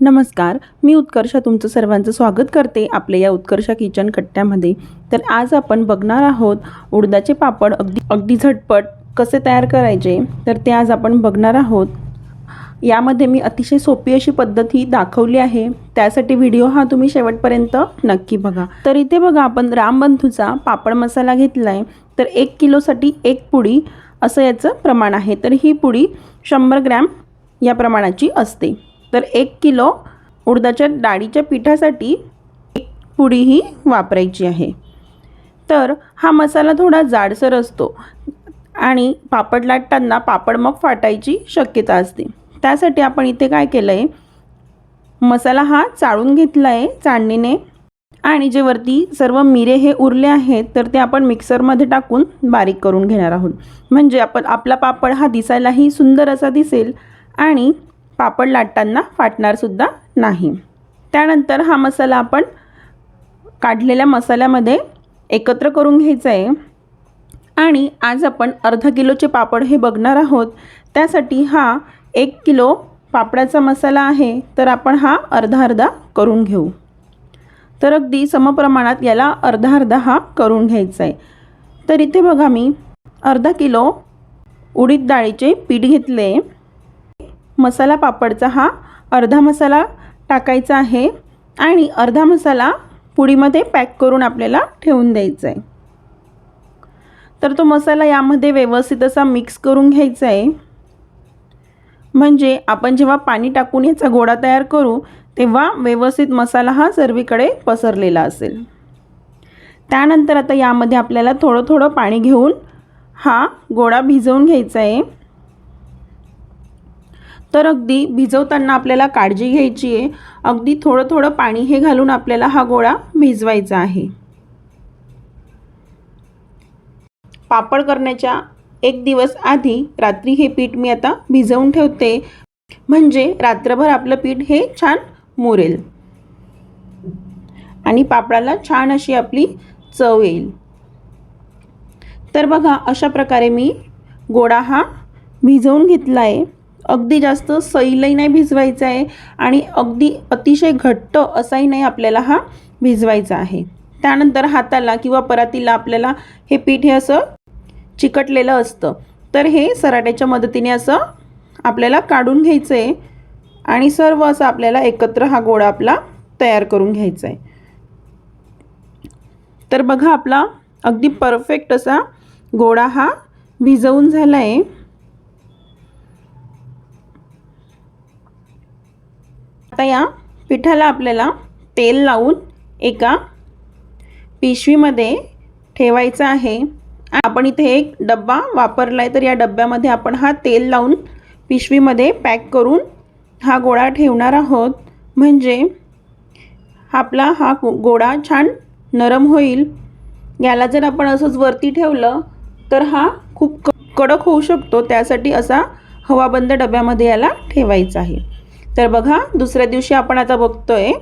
नमस्कार मी उत्कर्षा तुमचं सर्वांचं स्वागत करते आपल्या या उत्कर्षा किचन कट्ट्यामध्ये. तर आज आपण बघणार आहोत उडदाचे पापड अगदी अगदी झटपट कसे तयार करायचे. तर ते आज आपण बघणार आहोत. यामध्ये मी अतिशय सोपी अशी पद्धत ही दाखवली आहे. त्यासाठी व्हिडिओ हा तुम्ही शेवटपर्यंत नक्की बघा. तर इथे बघा आपण रामबंधूचा पापड मसाला घेतला आहे तर एक किलोसाठी एक पुडी असं याचं प्रमाण आहे. तर ही पुडी शंभर ग्रॅम या प्रमाणाची असते. तर एक किलो उडदाच्या डाळीच्या पिठासाठी एक पुडी ही वापरायची आहे. तर हा मसाला थोडा जाडसर असतो आणि पापड लाटताना पापड मग फाटायची शक्यता असते. त्यासाठी आपण इथे काय केलं आहे मसाला हा चाळून घेतला आहे चाळणीने आणि जे वरती सर्व मिरे हे उरले आहेत तर ते आपण मिक्सरमध्ये टाकून बारीक करून घेणार आहोत. म्हणजे आपण आपला पापड हा दिसायलाही सुंदर असा दिसेल आणि पापड लाटताना फाटणारसुद्धा नाही. त्यानंतर हा मसाला आपण काढलेल्या मसाल्यामध्ये एकत्र करून घ्यायचा आहे आणि आज आपण अर्धा किलोचे पापड हे बघणार आहोत. त्यासाठी हा एक किलो पापडाचा मसाला आहे. तर आपण हा अर्धा अर्धा करून घेऊ. तर अगदी समप्रमाणात याला अर्धा अर्धा हा करून घ्यायचा आहे तर इथे बघा मी अर्धा किलो उडीद डाळीचे पीठ घेतले. मसाला पापडचा हा अर्धा मसाला टाकायचा आहे आणि अर्धा मसाला पुडीमध्ये पॅक करून आपल्याला ठेवून द्यायचा आहे तर तो मसाला यामध्ये व्यवस्थित असा मिक्स करून घ्यायचा आहे म्हणजे आपण जेव्हा पाणी टाकून याचा गोळा तयार करू तेव्हा व्यवस्थित मसाला हा सर्वीकडे पसरलेला असेल. त्यानंतर आता यामध्ये आपल्याला थोडं थोडं पाणी घेऊन हा गोळा भिजवून घ्यायचा आहे तर अगदी भिजवताना आपल्याला काळजी घ्यायची आहे. अगदी थोडं थोडं पाणी हे घालून आपल्याला हा गोळा भिजवायचा आहे. पापड करण्याच्या एक दिवस आधी रात्री हे पीठ मी आता भिजवून ठेवते. म्हणजे रात्रभर आपलं पीठ हे छान मुरेल. आणि पापडाला छान अशी आपली चव येईल. तर बघा अशा प्रकारे मी गोडा हा भिजवून घेतला आहे अगदी जास्त सैलही नाही भिजवायचं आहे आणि अगदी अतिशय घट्ट असाही नाही आपल्याला हा भिजवायचा आहे. त्यानंतर हाताला किंवा परातीला आपल्याला हे पीठ हे असं चिकटलेलं असतं. तर हे सराट्याच्या मदतीने असं आपल्याला काढून घ्यायचं आहे आणि सर्व असं आपल्याला एकत्र हा गोळा आपला तयार करून घ्यायचा आहे तर बघा आपला अगदी परफेक्ट असा गोळा हा भिजवून झाला आहे आता या पिठाला आपल्याला तेल लावून एका पिशवीमध्ये ठेवायचं आहे. आपण इथे एक डब्बा वापरला आहे तर या डब्यामध्ये आपण हा तेल लावून पिशवीमध्ये पॅक करून हा गोळा ठेवणार आहोत. म्हणजे आपला हा गोळा छान नरम होईल. याला जर आपण असंच वरती ठेवलं तर हा खूप क कडक होऊ शकतो. त्यासाठी असा हवाबंद डब्यामध्ये याला ठेवायचा आहे. तर बघा दुसऱ्या दिवशी आपण आता बघतोय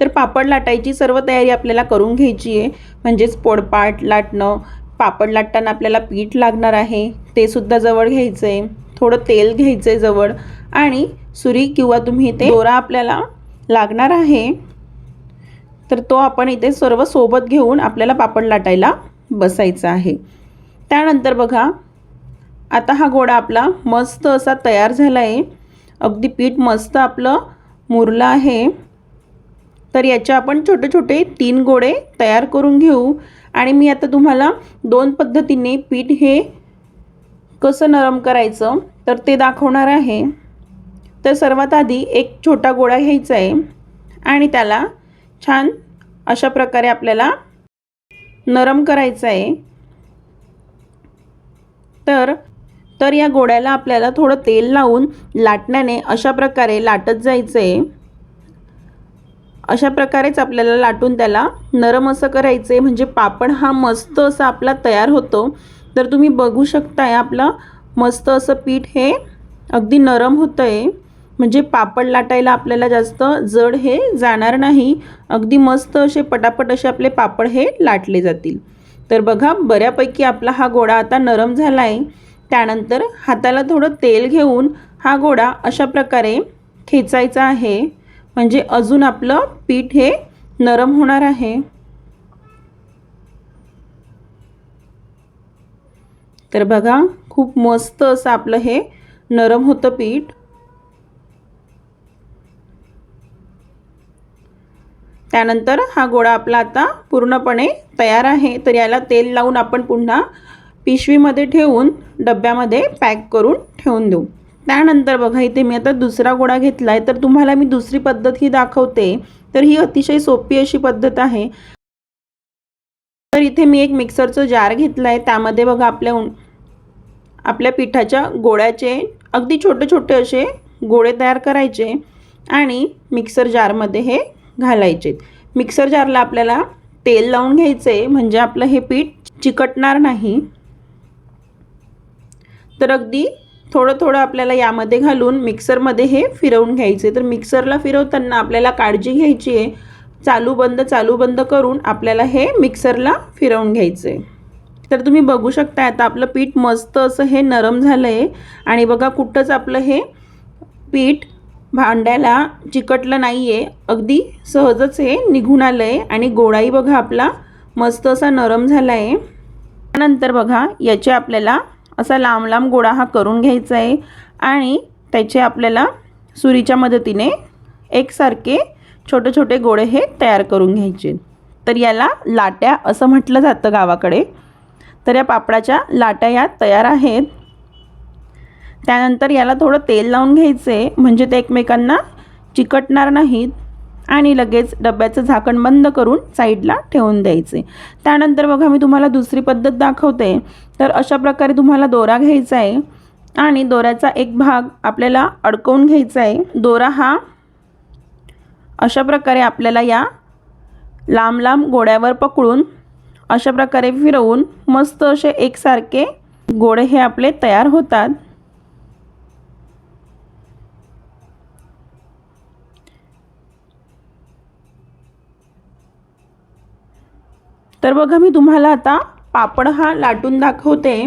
तर पापड लाटायची सर्व तयारी आपल्याला करून घ्यायची आहे. म्हणजेच पोडपाट लाटणं पापड लाटताना आपल्याला पीठ लागणार आहे ते सुद्धा जवळ घ्यायचं आहे थोडं तेल घ्यायचं आहे जवळ. आणि सुरी किंवा तुम्ही ते दोरा आपल्याला लागणार आहे तर तो आपण इथे सर्व सोबत घेऊन आपल्याला पापड लाटायला बसायचं आहे. त्यानंतर बघा आता हा घोडा आपला मस्त असा तयार झाला आहे अगदी पीठ मस्त आपलं मुरलं आहे. तर याचे आपण छोटे छोटे तीन गोळे तयार करून घेऊ. आणि मी आता तुम्हाला दोन पद्धतीने पीठ हे कसं नरम करायचं तर ते दाखवणार आहे. तर सर्वात आधी एक छोटा गोळा घ्यायचा आहे. आणि त्याला छान अशा प्रकारे आपल्याला नरम करायचं आहे. तर तर या गोळ्याला आपल्याला थोडं तेल लावून लाटण्याने अशा प्रकारे लाटत जायचं आहे अशा प्रकारेच आपल्याला लाटून त्याला नरम असं करायचं आहे म्हणजे पापड हा मस्त असा आपला तयार होतो. तर तुम्ही बघू शकताय आपलं मस्त असं पीठ हे अगदी नरम होतं आहे म्हणजे पापड लाटायला आपल्याला जास्त जड हे जाणार नाही. अगदी मस्त असे पटापट असे आपले पापड हे लाटले जातील. तर बघा बऱ्यापैकी आपला हा गोळा आता नरम झाला आहे त्यानंतर हाताला थोडं तेल घेऊन हा गोळा अशा प्रकारे खेचायचा आहे. म्हणजे अजून आपलं पीठ हे नरम होणार आहे. तर बघा खूप मस्त असं आपलं हे नरम होतं पीठ. त्यानंतर हा गोळा आपला आता पूर्णपणे तयार आहे. तर याला तेल लावून आपण पुन्हा पिशवीमध्ये ठेवून डब्यामध्ये पॅक करून ठेवून देऊ. त्यानंतर बघा इथे मी आता दुसरा गोळा घेतला आहे तर तुम्हाला मी दुसरी पद्धत ही दाखवते. तर ही अतिशय सोपी अशी पद्धत आहे. तर इथे मी एक मिक्सरचं जार घेतलं आहे त्यामध्ये बघा आपल्या आपल्या पिठाच्या गोळ्याचे अगदी छोटे छोटे असे गोळे तयार करायचे आणि मिक्सर जारमध्ये हे घालायचे. मिक्सर जारला आपल्याला तेल लावून घ्यायचे म्हणजे आपलं हे पीठ चिकटणार नाही. तर अगदी थोडं थोडं आपल्याला यामध्ये घालून मिक्सरमध्ये हे फिरवून घ्यायचे. तर मिक्सरला फिरवताना आपल्याला काळजी घ्यायची आहे. चालू बंद चालू बंद करून आपल्याला हे मिक्सरला फिरवून घ्यायचे. तर तुम्ही बघू शकता आता आपलं पीठ मस्त असं हे नरम झालं आहे आणि बघा कुठंच आपलं हे पीठ भांड्याला चिकटलं नाही आहे अगदी सहजच हे निघून आलं आहे आणि गोळाही बघा आपला मस्त असा नरम झाला आहे त्यानंतर बघा याचे आपल्याला असा लांब लांब गोळा हा करून घ्यायचा आहे आणि त्याचे आपल्याला सुरीच्या मदतीने एकसारखे छोटे छोटे गोळे हे तयार करून घ्यायचे. तर याला लाट्या असं म्हटलं जातं गावाकडे. तर या पापडाच्या लाट्या या तयार आहेत. त्यानंतर याला थोडं तेल लावून घ्यायचे म्हणजे ते एकमेकांना चिकटणार नाहीत. आणि लगेच डब्याचं झाकण बंद करून साईडला ठेवून द्यायचे. त्यानंतर बघा मी तुम्हाला दुसरी पद्धत दाखवते. तर अशा प्रकारे तुम्हाला दोरा घ्यायचा आहे आणि दोऱ्याचा एक भाग आपल्याला अडकवून घ्यायचा आहे. दोरा हा अशा प्रकारे आपल्याला या लांब लांब गोड्यावर पकडून अशा प्रकारे फिरवून मस्त असे एकसारखे गोळे हे आपले तयार होतात. तर बघा मी तुम्हाला आता पापड हा लाटून दाखवते.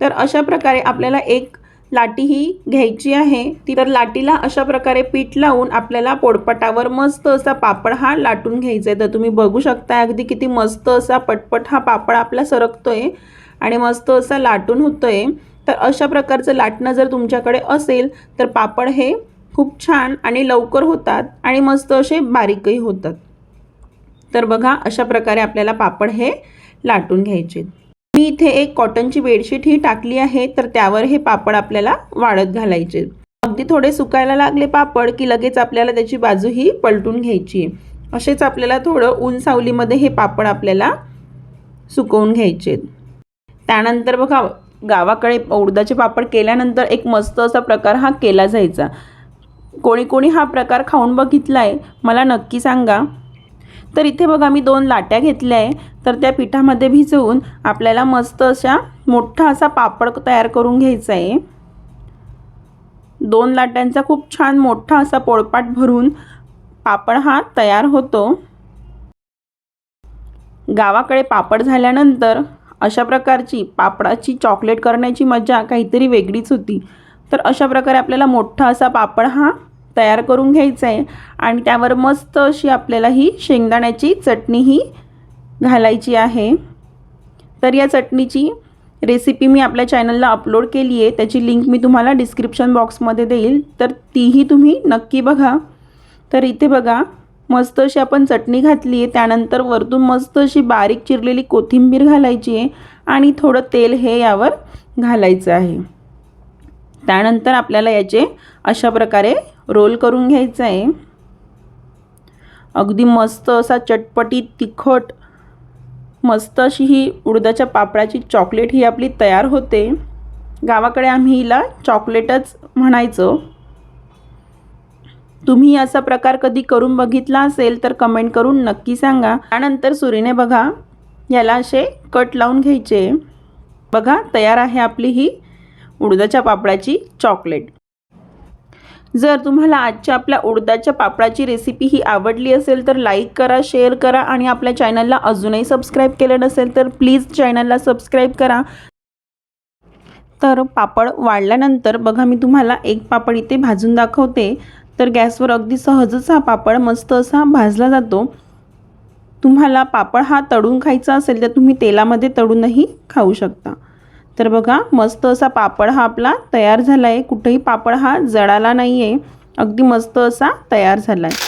तर अशा प्रकारे आपल्याला एक लाटी ही घ्यायची आहे. ती तर लाटीला अशा प्रकारे पीठ लावून आपल्याला पोडपटावर मस्त असा पापड हा लाटून घ्यायचा आहे. तर तुम्ही बघू शकता अगदी किती मस्त असा पटपट हा पापड आपला सरकतो आहे आणि मस्त असा लाटून होतो आहे तर अशा प्रकारचं लाटणं जर तुमच्याकडे असेल तर पापड हे खूप छान आणि लवकर होतात आणि मस्त असे बारीकही होतात. तर बघा अशा प्रकारे आपल्याला पापड हे लाटून घ्यायचे. मी इथे एक कॉटनची बेडशीट ही टाकली आहे तर त्यावर हे पापड आपल्याला वाळत घालायचे. अगदी थोडे सुकायला लागले पापड की लगेच आपल्याला त्याची बाजू ही पलटून घ्यायची. असेच आपल्याला थोडं ऊन सावलीमध्ये हे पापड आपल्याला सुकवून घ्यायचे. त्यानंतर बघा गावाकडे उडदाचे पापड केल्यानंतर एक मस्त असा प्रकार हा केला जायचा. कोणी कोणी हा प्रकार खाऊन बघितला आहे मला नक्की सांगा. तर इथे बघा मी दोन लाट्या घेतल्या आहे. तर त्या पिठामध्ये भिजवून आपल्याला मस्त अशा मोठा असा पापड तयार करून घ्यायचा आहे. दोन लाट्यांचा खूप छान मोठा असा पोळपाट भरून पापड हा तयार होतो. गावाकडे पापड झाल्यानंतर अशा प्रकारची पापडाची चॉकलेट करण्याची मजा काहीतरी वेगळीच होती. तर अशा प्रकारे आपल्याला मोठा असा पापड हा तयार करून घ्यायचं आहे आणि त्यावर मस्त अशी आपल्याला ही शेंगदाण्याची चटणी ही घालायची आहे. तर या चटणीची रेसिपी मी आपल्या चॅनलला अपलोड केली आहे त्याची लिंक मी तुम्हाला डिस्क्रिप्शन बॉक्समध्ये देईल. तर तीही तुम्ही नक्की बघा. तर इथे बघा मस्त अशी आपण चटणी घातली आहे त्यानंतर वरतून मस्त अशी बारीक चिरलेली कोथिंबीर घालायची आहे आणि थोडं तेल हे यावर घालायचं आहे. त्यानंतर आपल्याला याचे अशा प्रकारे रोल करून घ्यायचं आहे अगदी मस्त असा चटपटी तिखट मस्त अशी ही उडदाच्या पापडाची चॉकलेट ही आपली तयार होते. गावाकडे आम्ही हिला चॉकलेटच म्हणायचो. तुम्ही असा प्रकार कधी करून बघितला असेल तर कमेंट करून नक्की सांगा. त्यानंतर सुरीने बघा याला असे कट लावून घ्यायचे. बघा तयार आहे आपली ही उडदाच्या पापडाची चॉकलेट. जर तुम्हाला आजच्या आपल्या उडदाच्या पापडाची रेसिपी ही आवडली असेल तर लाईक करा शेअर करा आणि आपल्या चॅनलला अजूनही सबस्क्राईब केलं नसेल तर प्लीज चॅनलला सबस्क्राईब करा. तर पापड वाढल्यानंतर बघा मी तुम्हाला एक पापड इथे भाजून दाखवते. तर गॅसवर अगदी सहजच हा पापड मस्त असा भाजला जातो. तुम्हाला पापड हा तळून खायचा असेल तर तुम्ही तेलामध्ये तळूनही खाऊ शकता. तर बघा मस्त असा पापड हा आपला तयार झाला आहे कुठेही पापड हा जळाला नाही आहे अगदी मस्त असा तयार झाला आहे